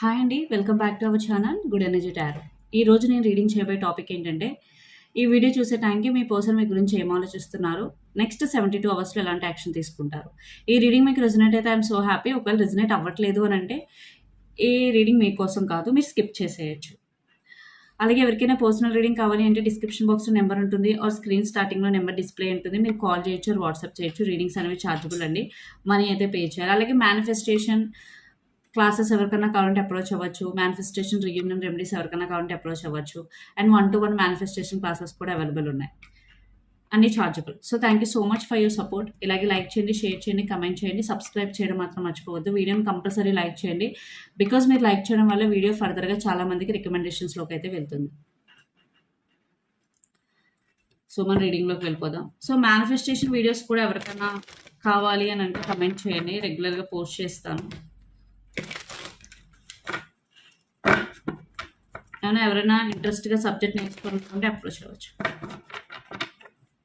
Hi అండి welcome back to our channel good energy tarot. ఈ రోజు నేను రీడింగ్ చేయబోయే టాపిక్ ఏంటంటే ఈ వీడియో చూసే టైంకి మీ పర్సన్ మీ గురించి ఏం ఆలోచిస్తున్నారు? నెక్స్ట్ సెవెంటీ టూ అవర్స్లో ఎలాంటి యాక్షన్ తీసుకుంటారు? ఈ రీడింగ్ మీకు రెజనేట్ అయితే ఐఎమ్ సో హ్యాపీ ఒకవేళ రెజనేట్ అవ్వట్లేదు అని అంటే ఈ రీడింగ్ మీకోసం కాదు మీరు స్కిప్ చేసేయచ్చు. అలాగే ఎవరికైనా పర్సనల్ రీడింగ్ కావాలి అంటే డిస్క్రిప్షన్ బాక్స్లో నెంబర్ ఉంటుంది ఆర్ స్క్రీన్ స్టార్టింగ్లో నెంబర్ డిస్ప్లే ఉంటుంది మీరు కాల్ చేయొచ్చు వాట్సాప్ చేయొచ్చు. రీడింగ్స్ అనేవి ఛార్జబుల్ అండి. మనీ అయితే పే చేయాలి. అలాగే మేనిఫెస్టేషన్ క్లాసెస్ ఎవరికైనా కావాలంటే అప్రోచ్ అవ్వచ్చు. మేనిఫెస్టేషన్ రియూనియన్ రెమెడీస్ ఎవరికైనా కావాలంటే అప్రోచ్ అవ్వచ్చు. And one to one manifestation classes కూడా అవైలబుల్ ఉన్నాయి. అన్ని chargeable so thank you so much for your support ఇలాగే లైక్ చేయండి షేర్ చేయండి కమెంట్ చేయండి సబ్స్క్రైబ్ చేయడం మాత్రం మర్చిపోవద్దు. వీడియోని కంపల్సరీ లైక్ చేయండి. బికాజ్ మీరు లైక్ చేయడం వల్ల వీడియో ఫర్దర్గా చాలామందికి రికమెండేషన్స్లోకి అయితే వెళ్తుంది. సో మన రీడింగ్లోకి వెళ్ళిపోదాం. సో మేనిఫెస్టేషన్ వీడియోస్ కూడా ఎవరికైనా కావాలి అని అంటే కమెంట్ చేయండి. రెగ్యులర్గా పోస్ట్ చేస్తాను. ఏమైనా ఎవరైనా ఇంట్రెస్ట్గా సబ్జెక్ట్ నేర్చుకోవాలనుకుంటే అప్రోచ్ అవ్వచ్చు.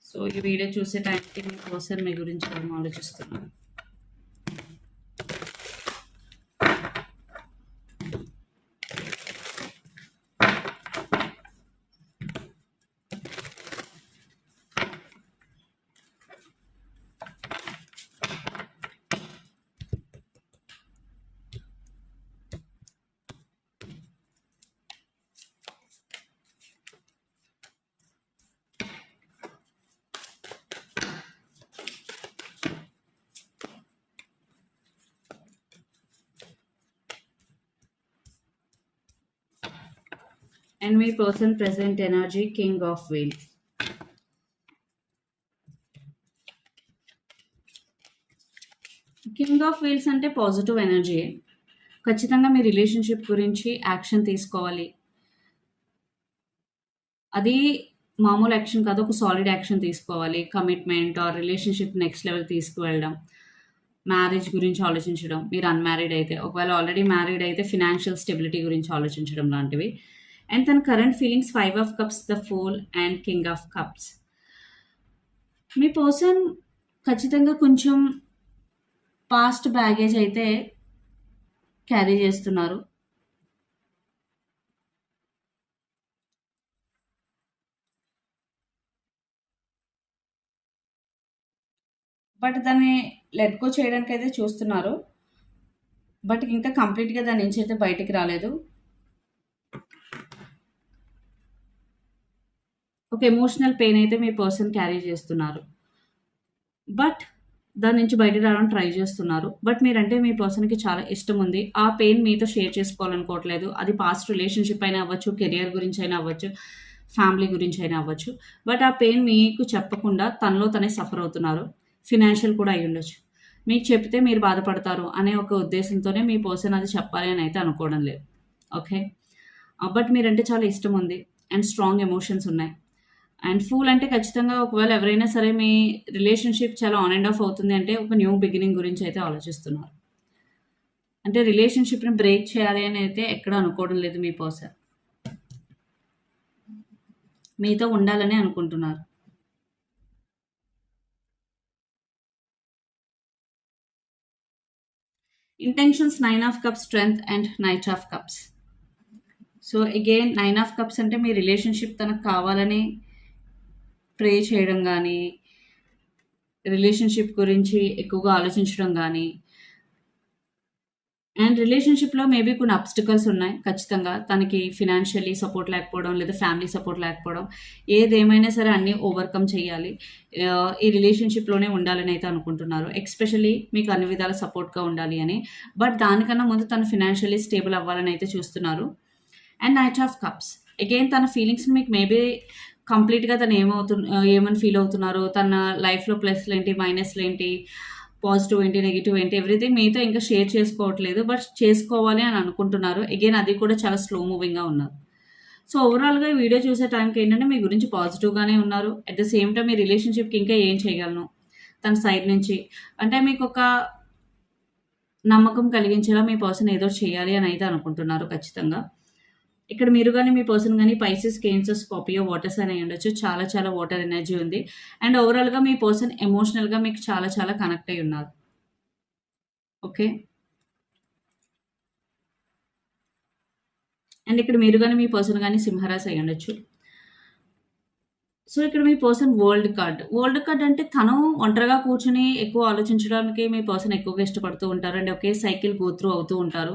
సో ఈ వీడియో చూసే టైంకి మీ కోసం మీ గురించి ఆలోచిస్తున్నాను and me person present energy king of wheel king of wheels అంటే పాజిటివ్ ఎనర్జీ ఖచ్చితంగా మీ రిలేషన్షిప్ గురించి యాక్షన్ తీసుకోవాలి. అది మామూలు యాక్షన్ కాదు ఒక సాలిడ్ యాక్షన్ తీసుకోవాలి. Commitment or relationship next level తీసుకువెళ్ళడం. Marriage గురించి ఆలోచించడం. మీరు అన్మ్యారీడ్ అయితే ఒకవేళ ఆల్రెడీ మ్యారీడ్ అయితే ఫినాన్షియల్ స్టెబిలిటీ గురించి ఆలోచించడం లాంటివి. అండ్ తన current feelings five of cups the fool and king of cups me person ఖచ్చితంగా కొంచెం పాస్ట్ బ్యాగేజ్ అయితే క్యారీ చేస్తున్నారు. బట్ దాన్ని లెట్ గో చేయడానికి అయితే చూస్తున్నారు. బట్ ఇంకా కంప్లీట్గా దాని నుంచి అయితే బయటికి రాలేదు. ఒక ఎమోషనల్ పెయిన్ అయితే మీ పర్సన్ క్యారీ చేస్తున్నారు. బట్ దాని నుంచి బయట రావడం ట్రై చేస్తున్నారు. బట్ మీరంటే మీ పర్సన్కి చాలా ఇష్టం ఉంది. ఆ పెయిన్ మీతో షేర్ చేసుకోవాలనుకోవట్లేదు. అది పాస్ట్ రిలేషన్షిప్ అయినా అవ్వచ్చు కెరియర్ గురించి అయినా అవ్వచ్చు ఫ్యామిలీ గురించి అయినా అవ్వచ్చు. బట్ ఆ పెయిన్ మీకు చెప్పకుండా తనలో తనే సఫర్ అవుతున్నారు. ఫినాన్షియల్ కూడా అయి ఉండొచ్చు. మీకు చెప్తే మీరు బాధపడతారు అనే ఒక ఉద్దేశంతోనే మీ పర్సన్ అది చెప్పాలి అని అయితే అనుకోవడం లేదు. ఓకే బట్ మీరంటే చాలా ఇష్టం ఉంది. అండ్ స్ట్రాంగ్ ఎమోషన్స్ ఉన్నాయి. అండ్ ఫూల్ అంటే ఖచ్చితంగా ఒకవేళ ఎవరైనా సరే మీ రిలేషన్షిప్ చాలా ఆన్ అండ్ ఆఫ్ అవుతుంది అంటే ఒక న్యూ బిగినింగ్ గురించి అయితే ఆలోచిస్తున్నారు. అంటే రిలేషన్షిప్ని బ్రేక్ చేయాలి అని అయితే ఎక్కడ అనుకోవడం లేదు మీ పర్సన్ మీతో ఉండాలని అనుకుంటున్నారు. Intentions nine of cups strength and knight of cups so again nine of cups అంటే మీ రిలేషన్షిప్ తనకు కావాలని ప్రే చేయడం కానీ రిలేషన్షిప్ గురించి ఎక్కువగా ఆలోచించడం కానీ అండ్ రిలేషన్షిప్లో మేబీ కొన్ని అబ్స్టికల్స్ ఉన్నాయి ఖచ్చితంగా. తనకి ఫినాన్షియలీ సపోర్ట్ లేకపోవడం లేదా ఫ్యామిలీ సపోర్ట్ లేకపోవడం ఏదేమైనా సరే అన్నీ ఓవర్కమ్ చేయాలి. ఈ రిలేషన్షిప్లోనే ఉండాలని అయితే అనుకుంటున్నారు. ఎక్స్పెషలీ మీకు అన్ని విధాల సపోర్ట్గా ఉండాలి అని. బట్ దానికన్నా ముందు తను ఫినాన్షియలీ స్టేబుల్ అవ్వాలని అయితే చూస్తున్నారు. And knight of cups. Again తన ఫీలింగ్స్ మీకు మేబీ కంప్లీట్గా తను ఏమవుతు ఏమని ఫీల్ అవుతున్నారు తన లైఫ్లో ప్లస్లు ఏంటి మైనస్లు ఏంటి పాజిటివ్ ఏంటి నెగిటివ్ ఏంటి ఎవ్రీథింగ్ మీతో ఇంకా షేర్ చేసుకోవట్లేదు. బట్ చేసుకోవాలి అని అనుకుంటున్నారు. అగైన్ అది కూడా చాలా స్లో మూవింగ్గా ఉన్నారు సో ఓవరాల్గా ఈ వీడియో చూసే టైంకి ఏంటంటే మీ గురించి పాజిటివ్గానే ఉన్నారు. అట్ ద సేమ్ టైం మీ రిలేషన్షిప్కి ఇంకా ఏం చేయగలను? తన సైడ్ నుంచి. అంటే మీకు ఒక నమ్మకం కలిగించేలా మీ పర్సన్ ఏదో చేయాలి అని అయితే అనుకుంటున్నారు ఖచ్చితంగా. ఇక్కడ మీరు కానీ మీ పర్సన్ కానీ పైసెస్ కేన్సర్ స్కాపియో వాటర్స్ అని ఉండొచ్చు చాలా చాలా వాటర్ ఎనర్జీ ఉంది. అండ్ ఓవరాల్గా మీ పర్సన్ ఎమోషనల్గా మీకు చాలా చాలా కనెక్ట్ అయి ఉన్నారు. ఓకే? అండ్ ఇక్కడ మీరు కానీ మీ పర్సన్ కానీ సింహరాశి అయి ఉండొచ్చు. సో ఇక్కడ మీ person world card. World card అంటే తను ఒంటరిగా కూర్చుని ఎక్కువ ఆలోచించడానికి మీ పర్సన్ ఎక్కువగా ఇష్టపడుతూ ఉంటారు. అండ్ ఒకే సైకిల్ గో త్రూ అవుతూ ఉంటారు.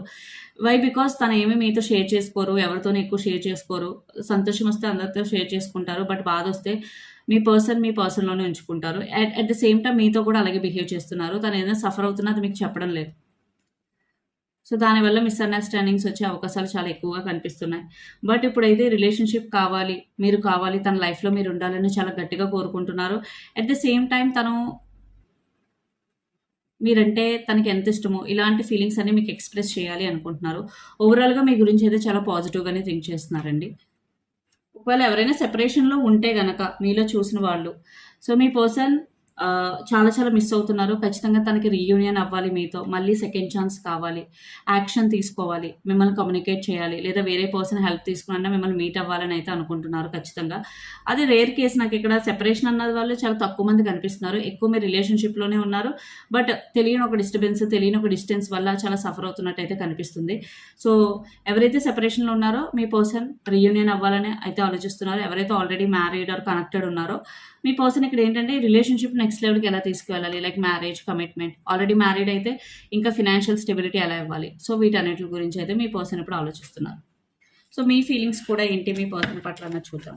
వై బికాస్ తను ఏమి మీతో షేర్ చేసుకోరు ఎవరితోనే ఎక్కువ షేర్ చేసుకోరు. సంతోషం వస్తే అందరితో షేర్ చేసుకుంటారు బట్ బాధ వస్తే మీ పర్సన్ మీ పర్సన్లోనే ఉంచుకుంటారు. At at the same time మీతో కూడా అలాగే బిహేవ్ చేస్తున్నారు. తను ఏదైనా సఫర్ అవుతున్నా అది మీకు చెప్పడం లేదు. సో దానివల్ల మిస్అండర్స్టాండింగ్స్ వచ్చే అవకాశాలు చాలా ఎక్కువగా కనిపిస్తున్నాయి. బట్ ఇప్పుడైతే రిలేషన్షిప్ కావాలి మీరు కావాలి తన లైఫ్లో మీరు ఉండాలని చాలా గట్టిగా కోరుకుంటున్నారు. అట్ ద సేమ్ టైం తను మీరంటే తనకి ఎంత ఇష్టమో ఇలాంటి ఫీలింగ్స్ అన్ని మీకు ఎక్స్ప్రెస్ చేయాలి అనుకుంటున్నారు. ఓవరాల్గా మీ గురించి అయితే చాలా పాజిటివ్గానే థింక్ చేస్తున్నారండి. ఒకవేళ ఎవరైనా సెపరేషన్లో ఉంటే గనక మీలో చూసిన వాళ్ళు. సో మీ పర్సన్ చాలా చాలా మిస్ అవుతున్నారు. ఖచ్చితంగా తనకి రీయూనియన్ అవ్వాలి మీతో. మళ్ళీ సెకండ్ ఛాన్స్ కావాలి. యాక్షన్ తీసుకోవాలి. మిమ్మల్ని కమ్యూనికేట్ చేయాలి. లేదా వేరే పర్సన్ హెల్ప్ తీసుకున్నా మిమ్మల్ని మీట్ అవ్వాలని అయితే అనుకుంటున్నారు ఖచ్చితంగా. అది రేర్ కేసు నాకు ఇక్కడ సెపరేషన్ అన్నది వాళ్ళు చాలా తక్కువ మంది కనిపిస్తున్నారు. ఎక్కువ మీరు రిలేషన్షిప్లోనే ఉన్నారు. బట్ తెలియని ఒక డిస్టర్బెన్స్ తెలియని ఒక డిస్టెన్స్ వల్ల చాలా సఫర్ అవుతున్నట్టు అయితే కనిపిస్తుంది. సో ఎవరైతే సెపరేషన్లో ఉన్నారో మీ పర్సన్ రీయూనియన్ అవ్వాలని అయితే ఆలోచిస్తున్నారు. ఎవరైతే ఆల్రెడీ మ్యారీడ్ ఆర్ కనెక్టెడ్ ఉన్నారో మీ పర్సన్ ఇక్కడ ఏంటంటే రిలేషన్షిప్ నెక్స్ట్ లెవెల్కి ఎలా తీసుకువెళ్ళాలి? Like marriage commitment already married అయితే ఇంకా ఫినాన్షియల్ స్టెబిలిటీ ఎలా ఇవ్వాలి? సో వీటన్నిటి గురించి అయితే మీ పర్సన్ ఇప్పుడు ఆలోచిస్తున్నారు. సో మీ ఫీలింగ్స్ కూడా ఏంటి? మీ పర్సన్ పట్ల చూద్దాం.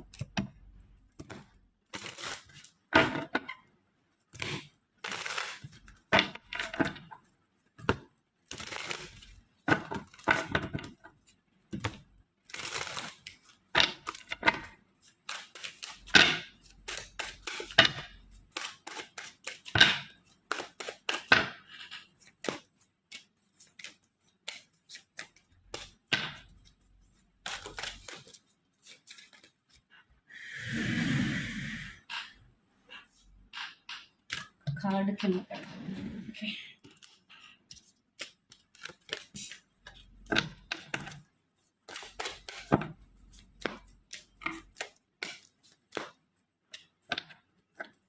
కార్డ్ కింద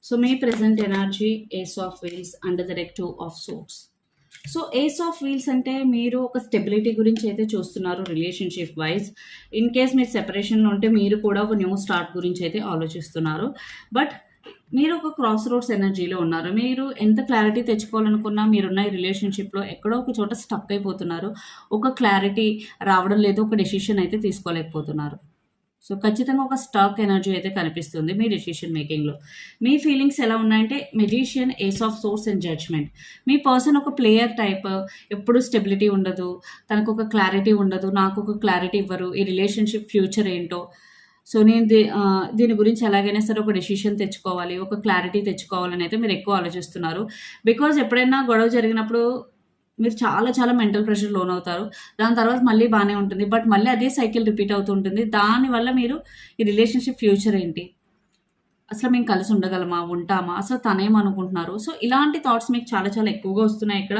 so me present energy ace of wheels under directive of swords so ace of wheels అంటే మీరు ఒక స్టెబిలిటీ గురించి అయితే చూస్తున్నారు రిలేషన్షిప్ వైజ్ ఇన్ కేస్ మీరు సెపరేషన్లో ఉంటే మీరు కూడా ఒక న్యూ స్టార్ట్ గురించి అయితే ఆలోచిస్తున్నారు. బట్ మీరు ఒక క్రాస్ రోడ్స్ ఎనర్జీలో ఉన్నారు. మీరు ఎంత క్లారిటీ తెచ్చుకోవాలనుకున్నా మీరున్న ఈ రిలేషన్షిప్లో ఎక్కడో ఒక చోట స్టక్ అయిపోతున్నారు. ఒక క్లారిటీ రావడం లేదు ఒక డెసిషన్ అయితే తీసుకోలేకపోతున్నారు. సో ఖచ్చితంగా ఒక స్టాక్ ఎనర్జీ అయితే కనిపిస్తుంది మీ డెసిషన్ మేకింగ్లో మీ ఫీలింగ్స్ ఎలా ఉన్నాయంటే magician ace of swords and judgment me person ఒక ప్లేయర్ టైప్ ఎప్పుడు స్టెబిలిటీ ఉండదు. తనకు ఒక క్లారిటీ ఉండదు నాకు ఒక క్లారిటీ ఇవ్వరు. ఈ రిలేషన్షిప్ ఫ్యూచర్ ఏంటో సో నేను దీ దీని గురించి ఎలాగైనా సరే ఒక డెసిషన్ తెచ్చుకోవాలి ఒక క్లారిటీ తెచ్చుకోవాలని అయితే మీరు ఎక్కువ ఆలోచిస్తున్నారు. బికాజ్ ఎప్పుడైనా గొడవ జరిగినప్పుడు మీరు చాలా చాలా మెంటల్ ప్రెషర్ లోన్ అవుతారు దాని తర్వాత మళ్ళీ బాగానే ఉంటుంది. బట్ మళ్ళీ అదే సైకిల్ రిపీట్ అవుతుంటుంది దానివల్ల మీరు ఈ రిలేషన్షిప్ ఫ్యూచర్ ఏంటి? అసలు మేము కలిసి ఉండగలమా? ఉంటామా? అసలు తనేమనుకుంటున్నారు సో ఇలాంటి థాట్స్ మీకు చాలా చాలా ఎక్కువగా వస్తున్నాయి ఇక్కడ.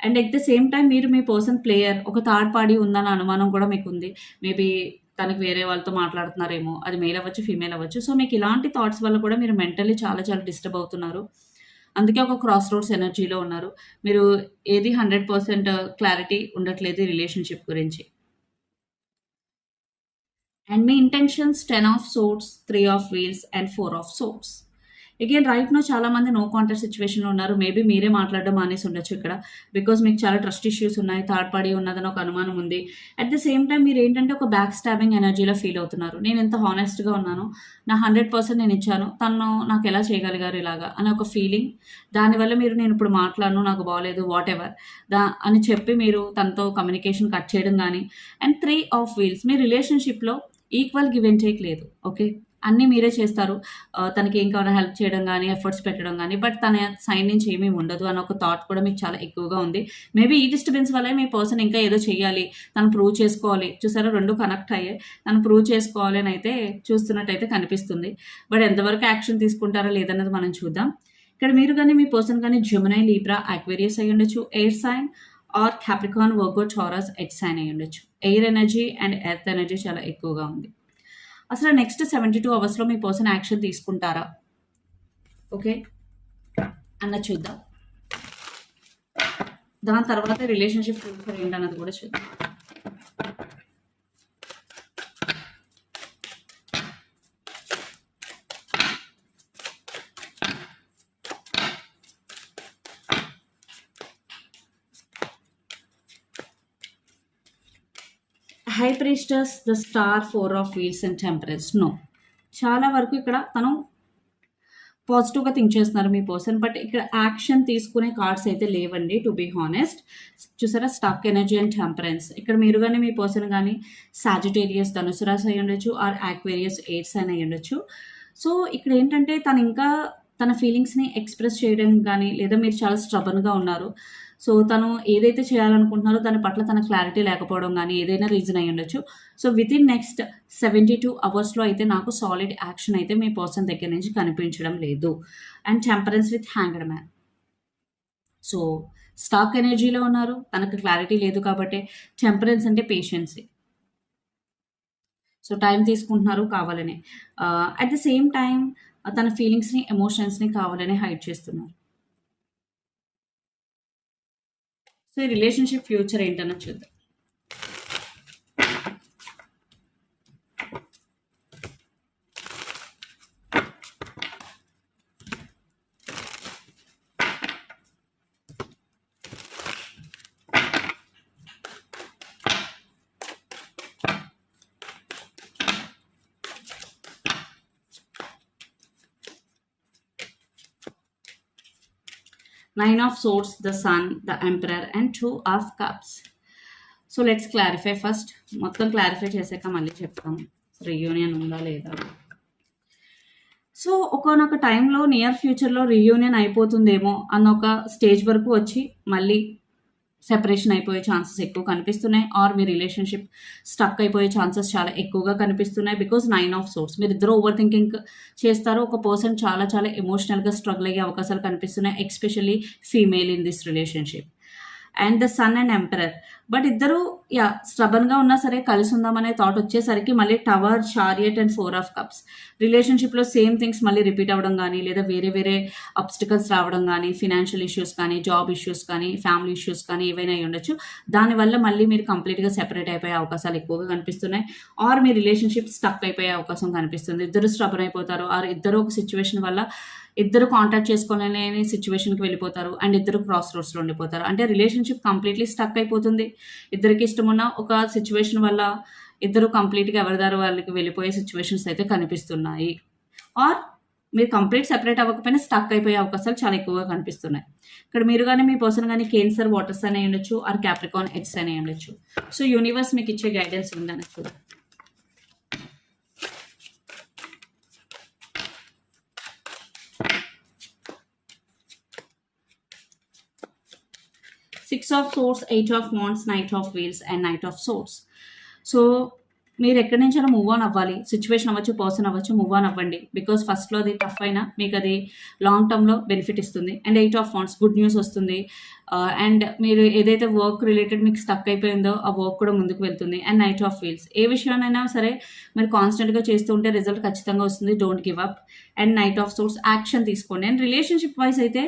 And at the same time మీరు మీ పర్సన్ ప్లేయర్ ఒక థర్డ్ పార్టీ ఉందన్న అనుమానం కూడా మీకు ఉంది మేబీ తనకి వేరే వాళ్ళతో మాట్లాడుతున్నారేమో అది మేల్ అవ్వచ్చు ఫీమేల్ అవ్వచ్చు. సో మీకు ఇలాంటి థాట్స్ వల్ల కూడా మీరు మెంటల్లీ చాలా చాలా డిస్టర్బ్ అవుతున్నారు. అందుకే ఒక క్రాస్ రోడ్స్ ఎనర్జీలో ఉన్నారు. మీరు ఏది హండ్రెడ్ పర్సెంట్ క్లారిటీ ఉండట్లేదు రిలేషన్షిప్ గురించి. And me intentions ten of swords three of wheels and four of swords again right now చాలా మంది నో కాంటాక్ట్ సిచ్యువేషన్లో ఉన్నారు. మేబీ మీరే మాట్లాడడం మానేసి ఉండొచ్చు ఇక్కడ. బికాజ్ మీకు చాలా ట్రస్ట్ ఇష్యూస్ ఉన్నాయి థర్డ్ పార్టీ ఉన్నదని ఒక అనుమానం ఉంది. అట్ ద సేమ్ టైం మీరు ఏంటంటే ఒక బ్యాక్ స్టాబింగ్ ఎనర్జీలో ఫీల్ అవుతున్నారు. నేను ఎంత హానెస్ట్గా ఉన్నాను నా హండ్రెడ్ పర్సెంట్ నేను ఇచ్చాను. తను నాకు ఎలా చేయగలిగారు ఇలాగా అనే ఒక ఫీలింగ్ దానివల్ల మీరు నేను ఇప్పుడు మాట్లాడను నాకు బాగలేదు వాట్ ఎవర్ దా అని చెప్పి మీరు తనతో కమ్యూనికేషన్ కట్ చేయడం కానీ అండ్ త్రీ ఆఫ్ వీల్స్ మీ రిలేషన్షిప్లో ఈక్వల్ గివ్ అండ్ టేక్ లేదు. ఓకే అన్నీ మీరే చేస్తారు. తనకి ఏం కావాలో హెల్ప్ చేయడం కానీ ఎఫర్ట్స్ పెట్టడం కానీ బట్ తన సైడ్ నుంచి ఏమీ ఉండదు అన్న ఒక థాట్ కూడా మీకు చాలా ఎక్కువగా ఉంది. మేబీ ఈ డిస్టర్బెన్స్ వల్లే మీ పర్సన్ ఇంకా ఏదో చేయాలి తను ప్రూవ్ చేసుకోవాలి. చూసారా? రెండు కనెక్ట్ అయ్యాయి. తను ప్రూవ్ చేసుకోవాలి అని అయితే చూస్తున్నట్టయితే కనిపిస్తుంది. బట్ ఎంతవరకు యాక్షన్ తీసుకుంటారో లేదన్నది మనం చూద్దాం. ఇక్కడ మీరు కానీ మీ పర్సన్ కానీ జమునై లీబ్రా అక్వేరియస్ అయి ఉండొచ్చు. Air sign or Capricorn Virgo Taurus earth sign అయి ఉండొచ్చు. Air energy and earth energy చాలా ఎక్కువగా ఉంది. అసలు నెక్స్ట్ సెవెంటీ టూ అవర్స్లో మీ పర్సన్ యాక్షన్ తీసుకుంటారా? ఓకే అన్న చూద్దాం. దాని తర్వాత రిలేషన్షిప్ ప్రిఫర్ ఏంటన్నది కూడా చూద్దాం. High priestess the star four of wheels and temperance. No. చాలా వరకు ఇక్కడ తను పాజిటివ్గా థింక్ చేస్తున్నారు మీ పర్సన్ బట్ ఇక్కడ యాక్షన్ తీసుకునే కార్డ్స్ అయితే లేవండి టు బీ హానెస్ట్. చూసారా? Stuck energy and temperance. ఇక్కడ మీరు కానీ మీ పర్సన్ కానీ సాజిటేరియస్ ధనుసు రాశి అయి ఉండొచ్చు ఆర్ యాక్వేరియస్ ఎయిడ్స్ అని అయి ఉండొచ్చు. సో ఇక్కడ ఏంటంటే తను ఇంకా తన ఫీలింగ్స్ని ఎక్స్ప్రెస్ చేయడం కానీ లేదా మీరు చాలా స్ట్రబన్గా ఉన్నారు. సో తను ఏదైతే చేయాలనుకుంటున్నారో దాని పట్ల తన క్లారిటీ లేకపోవడం కానీ ఏదైనా రీజన్ అయి ఉండొచ్చు. So within next seventy two అవర్స్లో అయితే నాకు సాలిడ్ యాక్షన్ అయితే మీ పర్సన్ దగ్గర నుంచి కనిపించడం లేదు. And temperance with hanged man so stuck ఎనర్జీలో ఉన్నారు. తనకు క్లారిటీ లేదు కాబట్టి టెంపరెన్స్ అంటే పేషెన్సీ సో టైం తీసుకుంటున్నారు కావాలని. అట్ ద సేమ్ టైం తన ఫీలింగ్స్ని ఎమోషన్స్ని కావాలని హైడ్ చేస్తున్నారు. సో ఈ రిలేషన్షిప్ ఫ్యూచర్ ఏంటన్న చూద్దాం. Nine of swords the sun the emperor and two of cups. So let's clarify first మొత్తం క్లారిఫై చేసాక మళ్ళీ చెప్తాము రీయూనియన్ ఉందా లేదా? సో ఒకనొక టైంలో నియర్ ఫ్యూచర్లో రీయూనియన్ అయిపోతుందేమో అన్న ఒక స్టేజ్ వరకు వచ్చి మళ్ళీ సెపరేషన్ అయిపోయే ఛాన్సెస్ ఎక్కువ కనిపిస్తున్నాయి. ఆర్ మీ రిలేషన్షిప్ స్టక్ అయిపోయే ఛాన్సెస్ చాలా ఎక్కువగా కనిపిస్తున్నాయి. బికాస్ నైన్ ఆఫ్ సోర్స్ మీరు ఇద్దరు ఓవర్ థింకింగ్ చేస్తారు. ఒక పర్సన్ చాలా చాలా ఎమోషనల్గా స్ట్రగుల్ అయ్యే అవకాశాలు కనిపిస్తున్నాయి. Especially female in this relationship and the sun and emperor but ఇద్దరు యా స్ట్రబన్గా ఉన్నా సరే కలిసి ఉందామనే థాట్ వచ్చేసరికి మళ్ళీ tower chariot and four of cups రిలేషన్షిప్లో సేమ్ థింగ్స్ మళ్ళీ రిపీట్ అవ్వడం కానీ లేదా వేరే వేరే అబ్స్టికల్స్ రావడం కానీ ఫినాన్షియల్ ఇష్యూస్ కానీ జాబ్ ఇష్యూస్ కానీ ఫ్యామిలీ ఇష్యూస్ కానీ ఏవైనా ఉండొచ్చు. దానివల్ల మళ్ళీ మీరు కంప్లీట్గా సెపరేట్ అయిపోయే అవకాశాలు ఎక్కువగా కనిపిస్తున్నాయి. ఆర్ మీ రిలేషన్షిప్ స్టక్ అయిపోయే అవకాశం కనిపిస్తుంది. ఇద్దరు స్ట్రబన్ అయిపోతారు. ఆర్ ఇద్దరు ఒక సిచ్యువేషన్ వల్ల ఇద్దరు కాంటాక్ట్ చేసుకోలేని సిచ్యువేషన్కి వెళ్ళిపోతారు. అండ్ ఇద్దరు క్రాస్ రోడ్స్లో ఉండిపోతారు. అంటే రిలేషన్షిప్ కంప్లీట్లీ స్టక్ అయిపోతుంది. ఇద్దరికి ఇష్టమున్న ఒక సిచ్యువేషన్ వల్ల ఇద్దరు కంప్లీట్గా ఎవరిదారు వాళ్ళకి వెళ్ళిపోయే సిచ్యువేషన్స్ అయితే కనిపిస్తున్నాయి. ఆర్ మీరు కంప్లీట్ సెపరేట్ అవ్వకపోయినా స్టక్ అయిపోయే అవకాశాలు చాలా ఎక్కువగా కనిపిస్తున్నాయి. ఇక్కడ మీరు కానీ మీ పర్సన్ కానీ కేన్సర్ వాటర్స్ అనే ఉండొచ్చు ఆర్ క్యాప్రికాన్ ఎగ్స్ అనే ఉండొచ్చు. సో యూనివర్స్ మీకు ఇచ్చే గైడెన్స్ ఉందని చూడండి six of swords eight of wands knight of wheels and knight of source so మీరు ఎక్కడి నుంచైనా మూవ్ ఆన్ అవ్వాలి. సిచ్యువేషన్ అవ్వచ్చు పర్సన్ అవ్వచ్చు మూవ్ ఆన్ అవ్వండి. బికాస్ ఫస్ట్లో అది టఫ్ అయినా మీకు అది లాంగ్ టర్మ్లో బెనిఫిట్ ఇస్తుంది. And eight of wands good news వస్తుంది. Uh, అండ్ మీరు ఏదైతే వర్క్ రిలేటెడ్ మీకు స్టక్ అయిపోయిందో ఆ వర్క్ కూడా ముందుకు వెళ్తుంది. అండ్ నైట్ ఆఫ్ వీల్స్ ఏ విషయానైనా సరే మీరు కాన్స్టెంట్గా చేస్తూ ఉంటే రిజల్ట్ ఖచ్చితంగా వస్తుంది. Don't give up and knight of swords action తీసుకోండి. అండ్ రిలేషన్షిప్ వైజ్ అయితే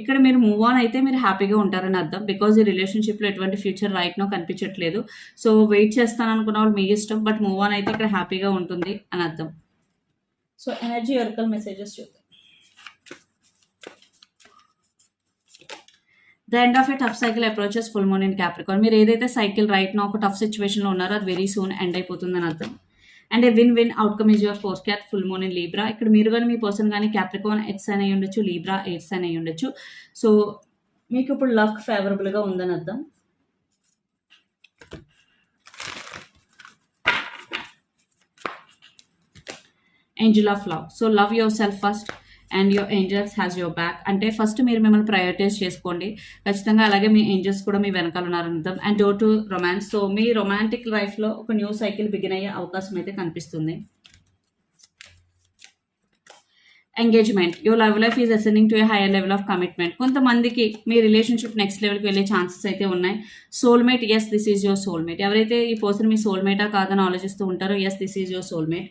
ఇక్కడ మీరు మూవ్ ఆన్ అయితే మీరు హ్యాపీగా ఉంటారని అర్థం. బికాజ్ ఈ రిలేషన్షిప్లో ఎటువంటి ఫ్యూచర్ రైట్ నో కనిపించట్లేదు. సో వెయిట్ చేస్తాను అనుకున్న వాళ్ళు మీ ఇష్టం బట్ మూవ్ ఆన్ అయితే ఇక్కడ హ్యాపీగా ఉంటుంది అని అర్థం. సో ఎనర్జీ వర్కల్ మెసేజెస్ చూద్దాం. The end of a tough cycle approaches full moon in Capricorn మీరు ఏదైతే సైకిల్ రైట్ నో ఒక టఫ్ సిచ్యువేషన్లో ఉన్నారో అది వెరీ సూన్ ఎండ్ అయిపోతుందని అర్థం. And a win win outcome is your forecast full moon in Libra ఇక్కడ మీరు కానీ మీ పర్సన్ కానీ క్యాప్రికాన్ ఎట్స్ అని ఉండొచ్చు లీబ్రా ఎయిట్స్ అని ఉండొచ్చు. సో మీకు ఇప్పుడు లక్ ఫేవరబుల్గా ఉందని అర్థం. Angel of love so love yourself first and your angels has your back. అంటే ఫస్ట్ మీరు మిమ్మల్ని ప్రయారిటైజ్ చేసుకోండి. ఖచ్చితంగా అలాగే మీ ఏంజల్స్ కూడా మీ వెనకాల ఉన్నారనర్థం and door to romance. So me romantic లైఫ్లో ఒక న్యూ సైకిల్ బిగిన్ అయ్యే అవకాశం అయితే కనిపిస్తుంది. Engagement your love life is ascending to a higher level of commitment కొంతమందికి మీ రిలేషన్షిప్ నెక్స్ట్ లెవెల్కి వెళ్ళే ఛాన్సెస్ అయితే ఉన్నాయి. Soulmate yes this is your soulmate ఎవరైతే ఈ పర్సన్ మీ సోల్మేటా కాదని ఆలోచిస్తూ ఉంటారో yes this is your soulmate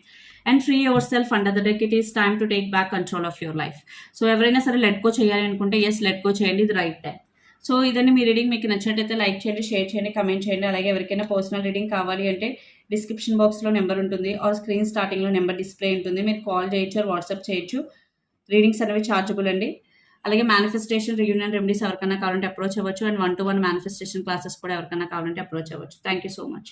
and free yourself under the deck it is time to take back control of your life so ఎవరైనా సరే లెట్ గో చేయాలి అనుకుంటే ఎస్ లెట్ గో చేయండి. ఇది రైట్ టైం సో ఇదని మీ రీడింగ్ మీకు నచ్చినట్టయితే like చేయండి షేర్ చేయండి కమెంట్ చేయండి. అలాగే ఎవరికైనా పర్సనల్ రీడింగ్ కావాలి అంటే డిస్క్రిప్షన్ బాక్స్లో నెంబర్ ఉంటుంది ఆర్ స్క్రీన్ స్టార్టింగ్లో నెంబర్ డిస్ప్లే ఉంటుంది. మీరు కాల్ చేయొచ్చు వాట్సాప్ చేయొచ్చు. రీడింగ్స్ అనేవి ఛార్జబుల్ అండి. అలాగే మేనిఫెస్టేషన్ రియూనియన్ రెమెడీస్ ఎవరికైనా కావాలంటే అప్రోచ్ అవ్వచ్చు. And one to one manifestation classes కూడా ఎవరికైనా కావాలంటే అప్రోచ్ అవ్వచ్చు. Thank you so much